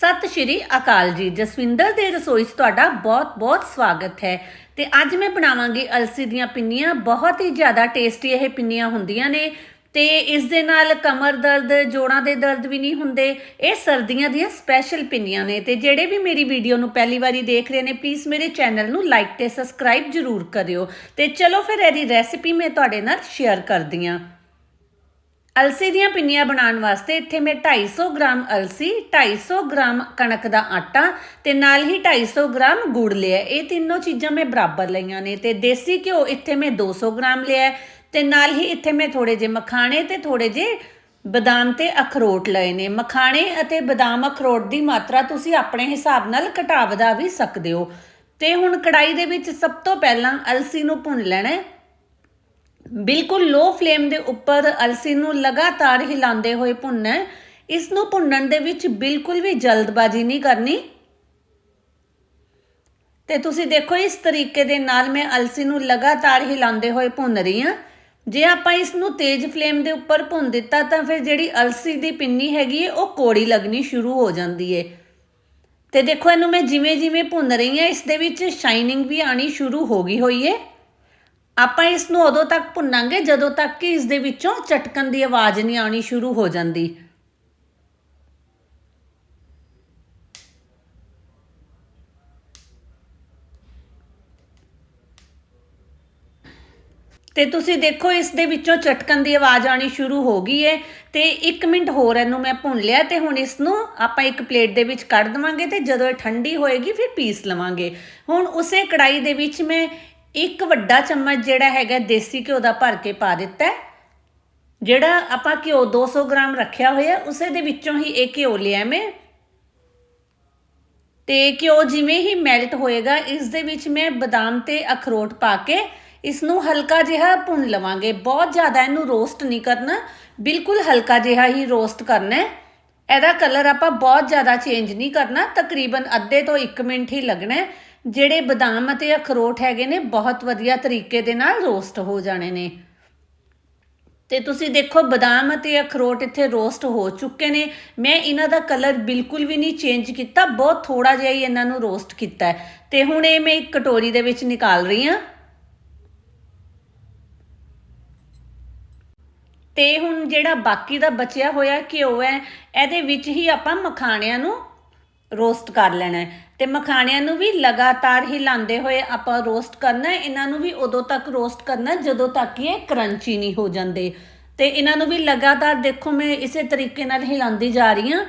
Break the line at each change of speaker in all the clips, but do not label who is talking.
ਸਤਿ ਸ਼੍ਰੀ ਅਕਾਲ ਜੀ। ਜਸਵਿੰਦਰ ਦੇ ਰਸੋਈ 'ਚ ਤੁਹਾਡਾ ਬਹੁਤ-ਬਹੁਤ ਸਵਾਗਤ ਹੈ। ਤੇ ਅੱਜ ਮੈਂ ਬਣਾਵਾਂਗੀ ਅਲਸੀ ਦੀਆਂ ਪਿੰਨੀਆਂ। ਬਹੁਤ ਹੀ ਜ਼ਿਆਦਾ ਟੇਸਟੀ ਇਹ ਪਿੰਨੀਆਂ ਹੁੰਦੀਆਂ ਨੇ। ਤੇ ਇਸ ਦੇ ਨਾਲ ਕਮਰ ਦਰਦ, ਜੋੜਾਂ ਦੇ ਦਰਦ ਵੀ ਨਹੀਂ ਹੁੰਦੇ। ਇਹ ਸਰਦੀਆਂ ਦੀਆਂ ਸਪੈਸ਼ਲ ਪਿੰਨੀਆਂ ਨੇ। ਤੇ ਜਿਹੜੇ ਵੀ ਮੇਰੀ ਵੀਡੀਓ ਨੂੰ ਪਹਿਲੀ ਵਾਰੀ ਦੇਖ ਰਹੇ ਨੇ ਪਲੀਜ਼ ਮੇਰੇ ਚੈਨਲ ਨੂੰ ਲਾਈਕ ਤੇ ਸਬਸਕ੍ਰਾਈਬ ਜਰੂਰ ਕਰਿਓ। ਤੇ ਚਲੋ ਫਿਰ ਇਹਦੀ ਰੈਸਿਪੀ ਮੈਂ ਤੁਹਾਡੇ ਨਾਲ ਸ਼ੇਅਰ ਕਰਦੀ ਹਾਂ। ਅਲਸੀ ਦੀਆਂ ਪਿੰਨੀਆਂ ਬਣਾਉਣ ਵਾਸਤੇ ਇੱਥੇ ਮੈਂ 250 ਗ੍ਰਾਮ ਅਲਸੀ 250 ਗ੍ਰਾਮ ਕਣਕ ਦਾ ਆਟਾ ਤੇ ਨਾਲ ਹੀ 250 ਗ੍ਰਾਮ ਗੁੜ ਲਿਆ। ਇਹ ਤਿੰਨੋਂ ਚੀਜ਼ਾਂ ਮੈਂ ਬਰਾਬਰ ਲਈਆਂ ਨੇ ਤੇ ਦੇਸੀ ਘਿਓ ਇੱਥੇ ਮੈਂ 200 ਗ੍ਰਾਮ ਲਿਆ ਹੈ ਤੇ ਨਾਲ ਹੀ ਇੱਥੇ ਮੈਂ ਥੋੜੇ ਜਿਹੇ ਮਖਾਣੇ ਤੇ ਥੋੜੇ ਜਿਹੇ ਬਦਾਮ ਤੇ ਅਖਰੋਟ ਲਏ ਨੇ। ਮਖਾਣੇ ਅਤੇ ਬਦਾਮ ਅਖਰੋਟ ਦੀ ਮਾਤਰਾ ਤੁਸੀਂ ਆਪਣੇ ਹਿਸਾਬ ਨਾਲ ਘਟਾ ਵਧਾ ਵੀ ਸਕਦੇ ਹੋ। ਤੇ ਹੁਣ ਕੜਾਈ ਦੇ ਵਿੱਚ ਸਭ ਤੋਂ ਪਹਿਲਾਂ ਅਲਸੀ ਨੂੰ ਭੁੰਨ ਲੈਣਾ ਹੈ। ਬਿਲਕੁਲ ਲੋ ਫਲੇਮ ਦੇ ਉੱਪਰ ਅਲਸੀ ਨੂੰ ਲਗਾਤਾਰ ਹਿਲਾਉਂਦੇ ਹੋਏ ਭੁੰਨਣਾ ਇਸ ਨੂੰ ਭੁੰਨਣ ਦੇ ਵਿੱਚ ਬਿਲਕੁਲ ਵੀ ਜਲਦਬਾਜ਼ੀ ਨਹੀਂ ਕਰਨੀ। ਤੇ ਤੁਸੀਂ ਦੇਖੋ ਇਸ ਤਰੀਕੇ ਦੇ ਨਾਲ ਮੈਂ ਅਲਸੀ ਨੂੰ ਲਗਾਤਾਰ ਹਿਲਾਉਂਦੇ ਹੋਏ ਭੁੰਨ ਰਹੀ ਹਾਂ। ਜੇ ਆਪਾਂ ਇਸ ਨੂੰ ਤੇਜ਼ ਫਲੇਮ ਦੇ ਉੱਪਰ ਭੁੰਨ ਦਿੱਤਾ ਤਾਂ ਫਿਰ ਜਿਹੜੀ ਅਲਸੀ ਦੀ ਪਿੰਨੀ ਹੈਗੀ ਹੈ, ਉਹ ਕੋੜੀ ਲੱਗਣੀ ਸ਼ੁਰੂ ਹੋ ਜਾਂਦੀ ਹੈ। ਤੇ ਦੇਖੋ ਇਹਨੂੰ ਮੈਂ ਜਿਵੇਂ ਜਿਵੇਂ ਭੁੰਨ ਰਹੀ ਹਾਂ, ਇਸ ਦੇ ਵਿੱਚ ਸ਼ਾਈਨਿੰਗ ਵੀ ਆਣੀ ਸ਼ੁਰੂ ਹੋ ਗਈ ਹੋਈ ਹੈ। ਆਪਾਂ ਇਸ ਨੂੰ ਉਦੋਂ ਤੱਕ ਭੁੰਨਾਂਗੇ ਜਦੋਂ ਤੱਕ ਕਿ ਇਸ ਦੇ ਵਿੱਚੋਂ ਚਟਕਣ ਦੀ ਆਵਾਜ਼ ਨਹੀਂ ਆਉਣੀ ਸ਼ੁਰੂ ਹੋ ਜਾਂਦੀ। ਤੇ ਤੁਸੀਂ ਦੇਖੋ ਇਸ ਦੇ ਵਿੱਚੋਂ ਚਟਕਣ ਦੀ ਆਵਾਜ਼ ਆਣੀ ਸ਼ੁਰੂ ਹੋ ਗਈ ਹੈ ਤੇ 1 ਮਿੰਟ ਹੋਰ ਇਹਨੂੰ ਮੈਂ ਭੁੰਨ ਲਿਆ ਤੇ ਹੁਣ ਇਸ ਨੂੰ ਆਪਾਂ ਇੱਕ ਪਲੇਟ ਦੇ ਵਿੱਚ ਕੱਢ ਦਵਾਂਗੇ ਤੇ ਜਦੋਂ ਇਹ ਠੰਡੀ ਹੋਏਗੀ ਫਿਰ ਪੀਸ ਲਵਾਂਗੇ। ਹੁਣ ਉਸੇ ਕੜਾਈ ਦੇ ਵਿੱਚ ਮੈਂ ਇੱਕ ਵੱਡਾ ਚਮਚ ਜਿਹੜਾ ਹੈਗਾ ਦੇਸੀ ਘਿਓ ਦਾ ਭਰ ਕੇ ਪਾ ਦਿੱਤਾ ਜਿਹੜਾ ਆਪਾਂ ਘਿਓ 200 ਗ੍ਰਾਮ ਰੱਖਿਆ ਹੋਇਆ, ਉਸੇ ਦੇ ਵਿੱਚੋਂ ਹੀ ਇਹ ਘਿਓ ਲਿਆ ਮੈਂ। ਤੇ ਘਿਓ ਜਿਵੇਂ ਹੀ ਮੈਲਟ ਹੋਏਗਾ, ਇਸ ਦੇ ਵਿੱਚ ਮੈਂ ਬਦਾਮ ਤੇ ਅਖਰੋਟ ਪਾ ਕੇ ਇਸ ਨੂੰ ਹਲਕਾ ਜਿਹਾ ਭੁੰਨ ਲਵਾਂਗੇ। ਬਹੁਤ ਜ਼ਿਆਦਾ ਇਹਨੂੰ ਰੋਸਟ ਨਹੀਂ ਕਰਨਾ, ਬਿਲਕੁਲ ਹਲਕਾ ਜਿਹਾ ਹੀ ਰੋਸਟ ਕਰਨਾ ਹੈ। ਇਹਦਾ ਕਲਰ ਆਪਾਂ ਬਹੁਤ ਜ਼ਿਆਦਾ ਚੇਂਜ ਨਹੀਂ ਕਰਨਾ, ਤਕਰੀਬਨ ਅੱਧੇ ਤੋਂ 1 ਮਿੰਟ ਹੀ ਲੱਗਣਾ ਜਿਹੜੇ ਬਦਾਮ ਅਤੇ ਅਖਰੋਟ ਹੈਗੇ ਨੇ, ਬਹੁਤ ਵਧੀਆ ਤਰੀਕੇ ਦੇ ਨਾਲ ਰੋਸਟ ਹੋ ਜਾਣੇ ਨੇ। ਤੇ ਤੁਸੀਂ ਦੇਖੋ, ਬਦਾਮ ਅਤੇ ਅਖਰੋਟ ਇੱਥੇ ਰੋਸਟ ਹੋ ਚੁੱਕੇ ਨੇ। ਮੈਂ ਇਹਨਾਂ ਦਾ ਕਲਰ ਬਿਲਕੁਲ ਵੀ ਨਹੀਂ ਚੇਂਜ ਕੀਤਾ, ਬਹੁਤ ਥੋੜਾ ਜਿਹਾ ਹੀ ਇਹਨਾਂ ਨੂੰ ਰੋਸਟ ਕੀਤਾ ਤੇ ਹੁਣ ਇਹ ਮੈਂ ਇੱਕ ਕਟੋਰੀ ਦੇ ਵਿੱਚ ਨਿਕਾਲ ਰਹੀ ਹਾਂ। ਤੇ ਹੁਣ ਜਿਹੜਾ ਬਾਕੀ ਦਾ ਬਚਿਆ ਹੋਇਆ ਘਿਓ ਹੈ, ਇਹਦੇ ਵਿੱਚ ਹੀ ਆਪਾਂ ਮਖਾਣਿਆਂ ਨੂੰ ਰੋਸਟ ਕਰ ਲੈਣਾ ਹੈ। ਤੇ ਮਖਾਣਿਆਂ ਨੂੰ ਵੀ ਲਗਾਤਾਰ ਹਿਲਾਉਂਦੇ ਹੋਏ ਆਪਾਂ ਰੋਸਟ ਕਰਨਾ ਹੈ। ਇਹਨਾਂ ਨੂੰ ਵੀ ਉਦੋਂ ਤੱਕ ਰੋਸਟ ਕਰਨਾ ਜਦੋਂ ਤੱਕ ਇਹ ਕਰੰਚੀ ਨਹੀਂ ਹੋ ਜਾਂਦੇ। ਤੇ ਇਹਨਾਂ ਨੂੰ ਵੀ ਲਗਾਤਾਰ ਦੇਖੋ ਮੈਂ ਇਸੇ ਤਰੀਕੇ ਨਾਲ ਹਿਲਾਉਂਦੀ ਜਾ ਰਹੀ ਹਾਂ।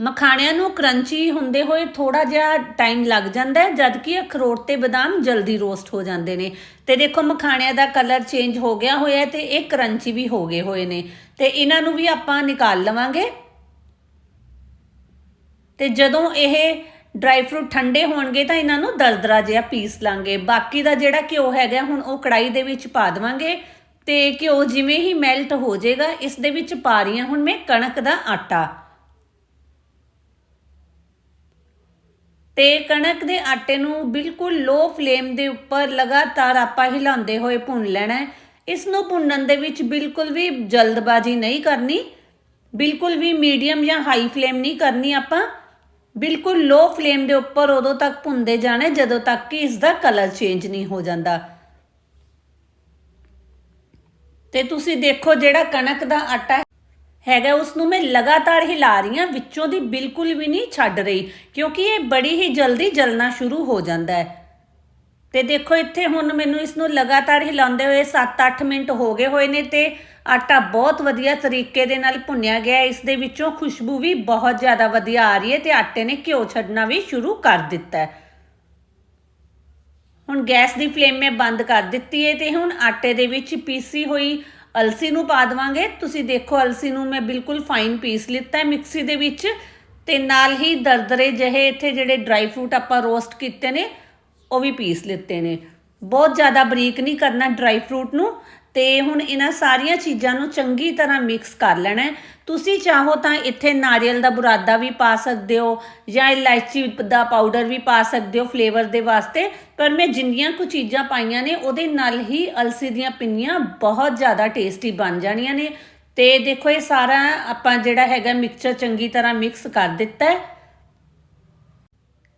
ਮਖਾਣਿਆਂ ਨੂੰ ਕਰੰਚੀ ਹੁੰਦੇ ਹੋਏ ਥੋੜਾ ਜਿਹਾ ਟਾਈਮ ਲੱਗ ਜਾਂਦਾ ਹੈ ਜਦ ਕਿ ਅਖਰੋਟ ਤੇ ਬਦਾਮ ਜਲਦੀ ਰੋਸਟ ਹੋ ਜਾਂਦੇ ਨੇ। ਤੇ ਦੇਖੋ ਮਖਾਣਿਆਂ ਦਾ ਕਲਰ ਚੇਂਜ ਹੋ ਗਿਆ ਹੋਇਆ ਹੈ ਤੇ ਇਹ ਕਰੰਚੀ ਵੀ ਹੋ ਗਏ ਹੋਏ ਨੇ। ਤੇ ਇਹਨਾਂ ਨੂੰ ਵੀ ਆਪਾਂ ਨਿਕਾਲ ਲਵਾਂਗੇ। ਤੇ ਜਦੋਂ ਇਹ ਡਰਾਈ ਫਰੂਟ ਠੰਡੇ ਹੋਣਗੇ ਤਾਂ ਇਹਨਾਂ ਨੂੰ ਦਰਦਰਾ ਜਿਹਾ ਪੀਸ ਲਾਂਗੇ। ਬਾਕੀ ਦਾ ਜਿਹੜਾ ਘਿਓ ਹੈਗਾ, ਹੁਣ ਉਹ ਕੜਾਈ ਦੇ ਵਿੱਚ ਪਾ ਦਵਾਂਗੇ ਤੇ ਘਿਓ ਜਿਵੇਂ ਹੀ ਮੈਲਟ ਹੋ ਜਾਏਗਾ, ਇਸ ਦੇ ਵਿੱਚ ਪਾ ਰਹੀ ਹਾਂ ਹੁਣ ਮੈਂ ਕਣਕ ਦਾ ਆਟਾ। ਤੇ ਕਣਕ ਦੇ ਆਟੇ ਨੂੰ ਬਿਲਕੁਲ ਲੋ ਫਲੇਮ ਦੇ ਉੱਪਰ ਲਗਾਤਾਰ ਆਪਾਂ ਹਿਲਾਉਂਦੇ ਹੋਏ ਭੁੰਨ ਲੈਣਾ ਹੈ। ਇਸ ਨੂੰ ਭੁੰਨਣ ਦੇ ਵਿੱਚ ਬਿਲਕੁਲ ਵੀ ਜਲਦਬਾਜ਼ੀ ਨਹੀਂ ਕਰਨੀ, ਬਿਲਕੁਲ ਵੀ ਮੀਡੀਅਮ ਜਾਂ ਹਾਈ ਫਲੇਮ ਨਹੀਂ ਕਰਨੀ ਆਪਾਂ। ਬਿਲਕੁਲ ਲੋ ਫਲੇਮ ਦੇ ਉੱਪਰ ਉਦੋਂ ਤੱਕ ਭੁੰਦੇ ਜਾਣੇ ਜਦੋਂ ਤੱਕ ਕਿ ਇਸ ਦਾ ਕਲਰ ਚੇਂਜ ਨਹੀਂ ਹੋ ਜਾਂਦਾ। ਤੇ ਤੁਸੀਂ ਦੇਖੋ ਜਿਹੜਾ ਕਣਕ ਦਾ ਆਟਾ ਹੈਗਾ ਉਸ ਨੂੰ ਮੈਂ ਲਗਾਤਾਰ ਹਿਲਾ ਰਹੀ ਹਾਂ, ਵਿੱਚੋਂ ਦੀ ਬਿਲਕੁਲ ਵੀ ਨਹੀਂ ਛੱਡ ਰਹੀ, ਕਿਉਂਕਿ ਇਹ ਬੜੀ ਹੀ ਜਲਦੀ ਜਲਣਾ ਸ਼ੁਰੂ ਹੋ ਜਾਂਦਾ ਹੈ। ਤੇ ਦੇਖੋ ਇੱਥੇ ਹੁਣ ਮੈਨੂੰ ਇਸ ਨੂੰ ਲਗਾਤਾਰ ਹਿਲਾਉਂਦੇ ਹੋਏ 7-8 ਮਿੰਟ ਹੋ ਗਏ ਹੋਏ ਨੇ ਤੇ ਆਟਾ ਬਹੁਤ ਵਧੀਆ ਤਰੀਕੇ ਦੇ ਨਾਲ ਭੁੰਨਿਆ ਗਿਆ ਇਸ ਦੇ ਵਿੱਚੋਂ ਖੁਸ਼ਬੂ ਵੀ ਬਹੁਤ ਜ਼ਿਆਦਾ ਵਧੀਆ ਆ ਰਹੀ ਹੈ ਤੇ ਆਟੇ ਨੇ ਘਿਓ ਛੱਡਣਾ ਵੀ ਸ਼ੁਰੂ ਕਰ ਦਿੱਤਾ ਹੈ। ਹੁਣ ਗੈਸ ਦੀ ਫਲੇਮ ਮੈਂ ਬੰਦ ਕਰ ਦਿੱਤੀ ਹੈ ਤੇ ਹੁਣ ਆਟੇ ਦੇ ਵਿੱਚ ਪੀਸੀ ਹੋਈ ਅਲਸੀ ਨੂੰ ਪਾ ਦਵਾਂਗੇ। ਤੁਸੀਂ ਦੇਖੋ ਅਲਸੀ ਨੂੰ ਮੈਂ ਬਿਲਕੁਲ ਫਾਈਨ ਪੀਸ ਲਿੱਤਾ ਹੈ ਮਿਕਸੀ ਦੇ ਵਿੱਚ ਤੇ ਨਾਲ ਹੀ ਦਰਦਰੇ ਜਿਹੇ ਇੱਥੇ ਜਿਹੜੇ ਡਰਾਈ ਫਰੂਟ ਆਪਾਂ ਰੋਸਟ ਕੀਤੇ ਨੇ ਉਹ ਵੀ ਪੀਸ ਲਿੱਤੇ ਨੇ। ਬਹੁਤ ਜ਼ਿਆਦਾ ਬਰੀਕ ਨਹੀਂ ਕਰਨਾ ਡਰਾਈ ਫਰੂਟ ਨੂੰ ਤੇ ਹੁਣ ਇਹਨਾਂ ਸਾਰੀਆਂ ਚੀਜ਼ਾਂ ਨੂੰ ਚੰਗੀ ਤਰ੍ਹਾਂ ਮਿਕਸ ਕਰ ਲੈਣਾ ਤੁਸੀਂ ਚਾਹੋ ਤਾਂ ਇੱਥੇ ਨਾਰੀਅਲ ਦਾ ਬੁਰਾਦਾ ਵੀ ਪਾ ਸਕਦੇ ਹੋ ਜਾਂ ਇਲਾਇਚੀ ਦਾ ਪਾਊਡਰ ਵੀ ਪਾ ਸਕਦੇ ਹੋ ਫਲੇਵਰ ਦੇ ਵਾਸਤੇ, ਪਰ ਮੈਂ ਜਿੰਨੀਆਂ ਕੁ ਚੀਜ਼ਾਂ ਪਾਈਆਂ ਨੇ ਉਹਦੇ ਨਾਲ ਹੀ ਅਲਸੀ ਦੀਆਂ ਪਿੰਨੀਆਂ ਬਹੁਤ ਜ਼ਿਆਦਾ ਟੇਸਟੀ ਬਣ ਜਾਣੀਆਂ ਨੇ। ਤੇ ਦੇਖੋ ਇਹ ਸਾਰਾ ਆਪਾਂ ਜਿਹੜਾ ਹੈਗਾ ਮਿਕਸਚਰ ਚੰਗੀ ਤਰ੍ਹਾਂ ਮਿਕਸ ਕਰ ਦਿੱਤਾ ਹੈ।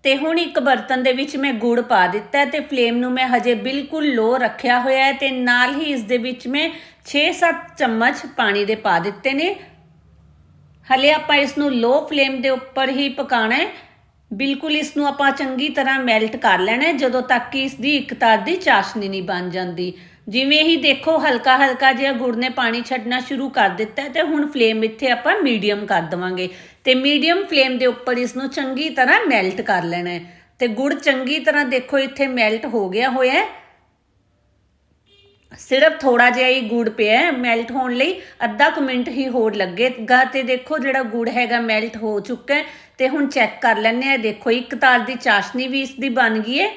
ਤੇ ਹੁਣ ਇੱਕ ਬਰਤਨ ਦੇ ਵਿੱਚ ਮੈਂ ਗੁੜ ਪਾ ਦਿੱਤਾ ਹੈ ਤੇ ਫਲੇਮ ਨੂੰ ਮੈਂ ਹਜੇ ਬਿਲਕੁਲ ਲੋ ਰੱਖਿਆ ਹੋਇਆ ਹੈ ਤੇ ਨਾਲ ਹੀ ਇਸ ਦੇ ਵਿੱਚ ਮੈਂ 6-7 ਚਮਚ ਪਾਣੀ ਦੇ ਪਾ ਦਿੱਤੇ ਨੇ। ਹਲੇ ਆਪਾਂ ਇਸ ਨੂੰ ਲੋ ਫਲੇਮ ਦੇ ਉੱਪਰ ਹੀ ਪਕਾਣਾ ਹੈ। ਬਿਲਕੁਲ ਇਸ ਨੂੰ ਆਪਾਂ ਚੰਗੀ ਤਰ੍ਹਾਂ ਮੈਲਟ ਕਰ ਲੈਣਾ ਜਦੋਂ ਤੱਕ ਕਿ ਇਸ ਦੀ ਇੱਕ ਤਾਰ ਦੀ ਚਾਸ਼ਨੀ ਨਹੀਂ ਬਣ ਜਾਂਦੀ। ਜਿਵੇਂ ਹੀ ਦੇਖੋ ਹਲਕਾ ਹਲਕਾ ਜਿਹਾ ਗੁੜ ਨੇ ਪਾਣੀ ਛੱਡਣਾ ਸ਼ੁਰੂ ਕਰ ਦਿੱਤਾ ਹੈ ਤੇ ਹੁਣ ਫਲੇਮ ਇੱਥੇ ਆਪਾਂ ਮੀਡੀਅਮ ਕਰ ਦਵਾਂਗੇ। ਤੇ ਮੀਡੀਅਮ ਫਲੇਮ ਦੇ ਉੱਪਰ ਇਸ ਨੂੰ ਚੰਗੀ ਤਰ੍ਹਾਂ ਮੈਲਟ ਕਰ ਲੈਣਾ ਹੈ। ਤੇ ਗੁੜ ਚੰਗੀ ਤਰ੍ਹਾਂ ਦੇਖੋ ਇੱਥੇ ਮੈਲਟ ਹੋ ਗਿਆ ਹੋਇਆ ਹੈ। ਸਿਰਫ ਥੋੜਾ ਜਿਹਾ ਹੀ ਗੁੜ ਪਿਆ ਹੈ ਮੈਲਟ ਹੋਣ ਲਈ। ਅੱਧਾ ਕੁ ਮਿੰਟ ਹੀ ਹੋਰ ਲੱਗੇਗਾ ਤੇ ਦੇਖੋ ਜਿਹੜਾ ਗੁੜ ਹੈਗਾ ਮੈਲਟ ਹੋ ਚੁੱਕਾ ਹੈ। ਤੇ ਹੁਣ ਚੈੱਕ ਕਰ ਲੈਂਦੇ ਆ ਦੇਖੋ ਇੱਕ ਤਾਰ ਦੀ ਚਾਸ਼ਨੀ ਵੀ ਇਸ ਦੀ ਬਣ ਗਈ ਹੈ।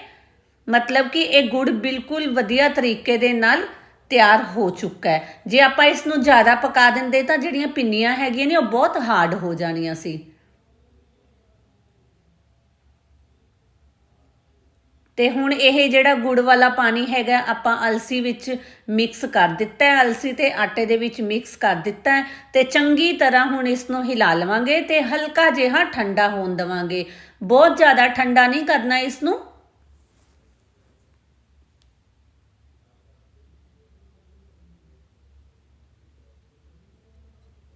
ਮਤਲਬ ਕਿ ਇਹ ਗੁੜ ਬਿਲਕੁਲ ਵਧੀਆ ਤਰੀਕੇ ਦੇ ਨਾਲ ਤਿਆਰ ਹੋ ਚੁੱਕਾ ਹੈ। ਜੇ ਆਪਾਂ ਇਸ ਨੂੰ ਜ਼ਿਆਦਾ ਪਕਾ ਦਿੰਦੇ ਤਾਂ ਜਿਹੜੀਆਂ ਪਿੰਨੀਆਂ ਹੈਗੀਆਂ ਨੇ ਉਹ ਬਹੁਤ ਹਾਰਡ ਹੋ ਜਾਣੀਆਂ ਸੀ। ਤੇ ਹੁਣ ਇਹ ਜਿਹੜਾ ਗੁੜ ਵਾਲਾ ਪਾਣੀ ਹੈਗਾ, ਆਪਾਂ ਅਲਸੀ ਵਿੱਚ ਮਿਕਸ ਕਰ ਦਿੱਤਾ ਹੈ। ਅਲਸੀ ਤੇ ਆਟੇ ਦੇ ਵਿੱਚ ਮਿਕਸ ਕਰ ਦਿੱਤਾ ਹੈ ਤੇ ਚੰਗੀ ਤਰ੍ਹਾਂ ਹੁਣ ਇਸ ਨੂੰ ਹਿਲਾ ਲਵਾਂਗੇ ਤੇ ਹਲਕਾ ਜਿਹਾ ਠੰਡਾ ਹੋਣ ਦਵਾਂਗੇ। ਬਹੁਤ ਜ਼ਿਆਦਾ ਠੰਡਾ ਨਹੀਂ ਕਰਨਾ ਇਸ ਨੂੰ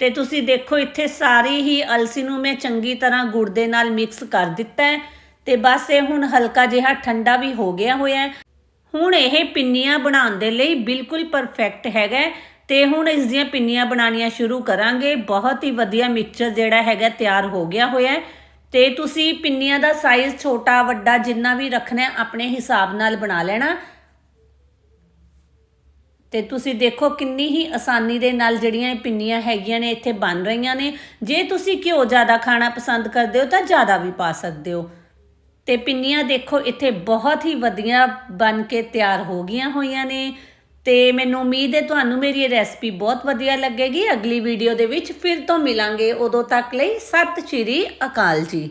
ਤੇ ਤੁਸੀਂ ਦੇਖੋ, ਇੱਥੇ ਸਾਰੀ ਹੀ ਅਲਸੀ ਨੂੰ ਮੈਂ ਚੰਗੀ ਤਰ੍ਹਾਂ ਗੁੜ ਦੇ ਨਾਲ ਮਿਕਸ ਕਰ ਦਿੱਤਾ ਹੈ ਤੇ ਬਸ ਇਹ ਹੁਣ ਹਲਕਾ ਜਿਹਾ ਠੰਡਾ ਵੀ ਹੋ ਗਿਆ ਹੋਇਆ ਹੁਣ ਇਹ ਪਿੰਨੀਆਂ ਬਣਾਉਣ ਦੇ ਲਈ ਬਿਲਕੁਲ ਪਰਫੈਕਟ ਹੈਗਾ ਹੈ ਤੇ ਹੁਣ ਇਸ ਦੀਆਂ ਪਿੰਨੀਆਂ ਬਣਾਉਣੀਆਂ ਸ਼ੁਰੂ ਕਰਾਂਗੇ। ਬਹੁਤ ਹੀ ਵਧੀਆ ਮਿਕਸਚਰ ਜਿਹੜਾ ਹੈਗਾ ਤਿਆਰ ਹੋ ਗਿਆ ਹੋਇਆ ਹੈ ਤੇ ਤੁਸੀਂ ਪਿੰਨੀਆਂ ਦਾ ਸਾਈਜ਼ ਛੋਟਾ ਵੱਡਾ ਜਿੰਨਾ ਵੀ ਰੱਖਣਾ ਆਪਣੇ ਹਿਸਾਬ ਨਾਲ ਬਣਾ ਲੈਣਾ। ਤੇ ਤੁਸੀਂ ਦੇਖੋ ਕਿੰਨੀ ਹੀ ਆਸਾਨੀ ਦੇ ਨਾਲ ਜਿਹੜੀਆਂ ਇਹ ਪਿੰਨੀਆਂ ਹੈਗੀਆਂ ਨੇ, ਇੱਥੇ ਬਣ ਰਹੀਆਂ ਨੇ। ਜੇ ਤੁਸੀਂ ਘਿਓ ਜ਼ਿਆਦਾ ਖਾਣਾ ਪਸੰਦ ਕਰਦੇ ਹੋ ਤਾਂ ਜ਼ਿਆਦਾ ਵੀ ਪਾ ਸਕਦੇ ਹੋ। ਤੇ ਪਿੰਨੀਆਂ ਦੇਖੋ, ਇੱਥੇ ਬਹੁਤ ਹੀ ਵਧੀਆ ਬਣ ਕੇ ਤਿਆਰ ਹੋ ਗਈਆਂ ਹੋਈਆਂ ਨੇ। ਤੇ ਮੈਨੂੰ ਉਮੀਦ ਹੈ ਤੁਹਾਨੂੰ ਮੇਰੀ ਇਹ ਰੈਸਪੀ ਬਹੁਤ ਵਧੀਆ ਲੱਗੇਗੀ। ਅਗਲੀ ਵੀਡੀਓ ਦੇ ਵਿੱਚ ਫਿਰ ਤੋਂ ਮਿਲਾਂਗੇ। ਉਦੋਂ ਤੱਕ ਲਈ ਸਤਿ ਸ਼੍ਰੀ ਅਕਾਲ ਜੀ।